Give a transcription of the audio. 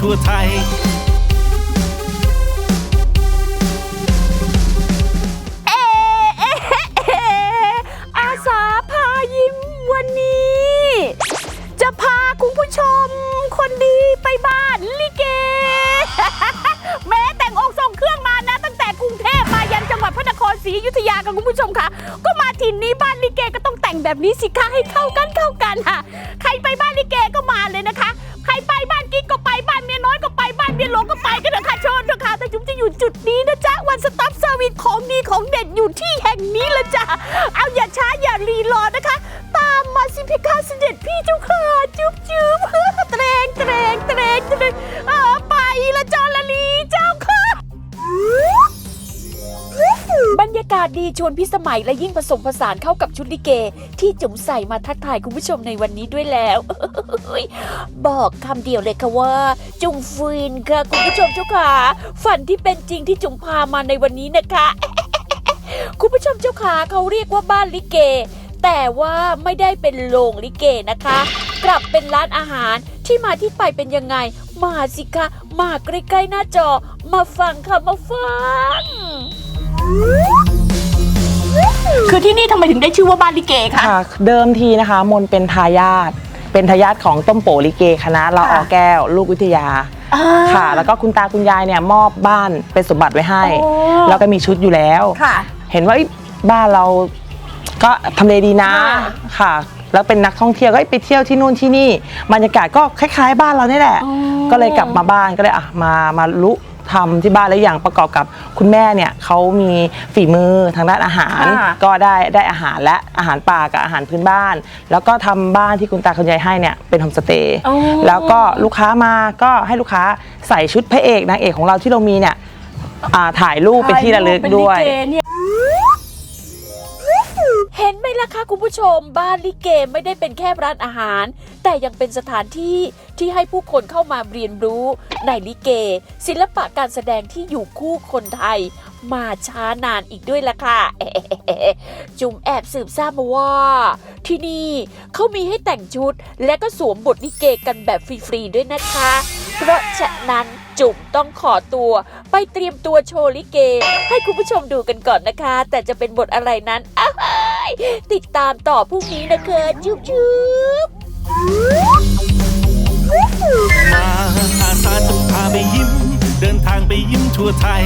ทั่วไทย เอ๊ะเอ๊ะเอ๊ะอาสาพายิ้มวันนี้ จะพาคุณผู้ชมคนดีไปบ้านลิเก แม้แต่งองค์ทรงเครื่องมานะ ตั้งแต่กรุงเทพมายันจังหวัดพระนครศรีอยุธยากันคุณผู้ชมค่ะ ก็มาถิ่นนี้บ้านลิเกก็ต้องแต่งแบบนี้สิคะให้เข้ากันเข้ากันค่ะ ใครไปบ้านลิเกก็มาเลยนะคะ ก็ไปบ้านเมียหลวงก็ไปกันเถอะค่ะเชนเถอะค่ะแต่จุ๊บจะอยู่จุดนี้นะจ๊ะวันสต็อปเซอร์วิสของดีของเด็ดอยู่ที่แห่งนี้ละจ้ะเอาอย่าช้าอย่ารีรอนะคะ ตามมาสิเพคะเสด็จพี่เจ้าค่ะจุ๊บจุ๊บเตรงเตรงเตรงเตรงากาศดีชวนพิสมัยและยิ่งผสมผสานเข้ากับชุดลิเก ที่จุ๋มใส่มาทักทายคุณผู้ชมในวันนี้ด้วยแล้วบอกคำเดียวเลยค่ะว่า จุ๋มฟินค่ะคุณผู้ชมเจ้าค่ะฝันที่เป็นจริงที่จุ๋มพามาในวันนี้นะคะคุณผู้ชมเจ้าขาเขาเรียกว่าบ้านลิเก แต่ว่าไม่ได้เป็นโรงลิเกนะคะ กลับเป็นร้านอาหารที่มาที่ไปเป็นยังไง มาสิคะ มาใกล้ๆหน้าจอ มาฟังค่ะ มาฟัง คือที่นี่ทำไมถึงได้ชื่อว่าบ้านลิเกคะ ค่ะเดิมทีนะคะมนเป็นทายาทเป็นทายาทของต้มโปลิเกคณะละออแก้ว ลูกวิทยาค่ะ แล้วก็คุณตาคุณยายเนี่ยมอบบ้านเป็นสมบัติไว้ให้ โอ้ แล้วก็มีชุดอยู่แล้ว ค่ะ เห็นว่าเอ้ยบ้านเราก็ทำเลดีนะค่ะค่ะ แล้วเป็นนักท่องเที่ยวก็เอ้ยไปเที่ยวที่นู่นที่นี่บรรยากาศก็คล้าย ๆ บ้านเรานี่แหละอ๋อก็เลยกลับมาบ้านก็เลยอะมามาลุ ทำที่บ้านแล้วอย่างประกอบกับคุณแม่เนี่ยเขามีฝีมือทางด้านอาหาร ค่ะก็ได้ได้อาหารและอาหารป่ากับอาหารพื้นบ้าน แล้วก็ทำบ้านที่คุณตาคุณยายให้เนี่ยเป็นโฮมสเตย์อ๋อแล้วก็ลูกค้ามาก็ให้ลูกค้าใส่ชุดพระเอกนางเอกของเราที่เรามีเนี่ยอ่าถ่ายรูปเป็นที่ระลึกด้วยเป็นลิเกเนี่ย ค่ะคะคุณผู้ชมบ้านลิเกไม่ได้เป็นแค่ร้านอาหาร แต่ยังเป็นสถานที่ที่ให้ผู้คนเข้ามาเรียนรู้ในลิเก ศิลปะการแสดงที่อยู่คู่คนไทย มาช้านานอีกด้วยล่ะค่ะ จุ๋มแอบสืบทราบมาว่า ที่นี่เขามีให้แต่งชุด และก็สวมบทลิเกกันแบบฟรีๆด้วยนะคะ เพราะฉะนั้นจุ๋มต้องขอตัวไปเตรียมตัวโชว์ลิเก ให้คุณผู้ชมดูกันก่อนนะคะ แต่จะเป็นบทอะไรนั้นอ้า ติดตามต่อพรุ่งนี้นะคะจุ๊บจุ๊บมาอาสาจะพาไปยิ้ม เดินทางไปยิ้มทั่วไทย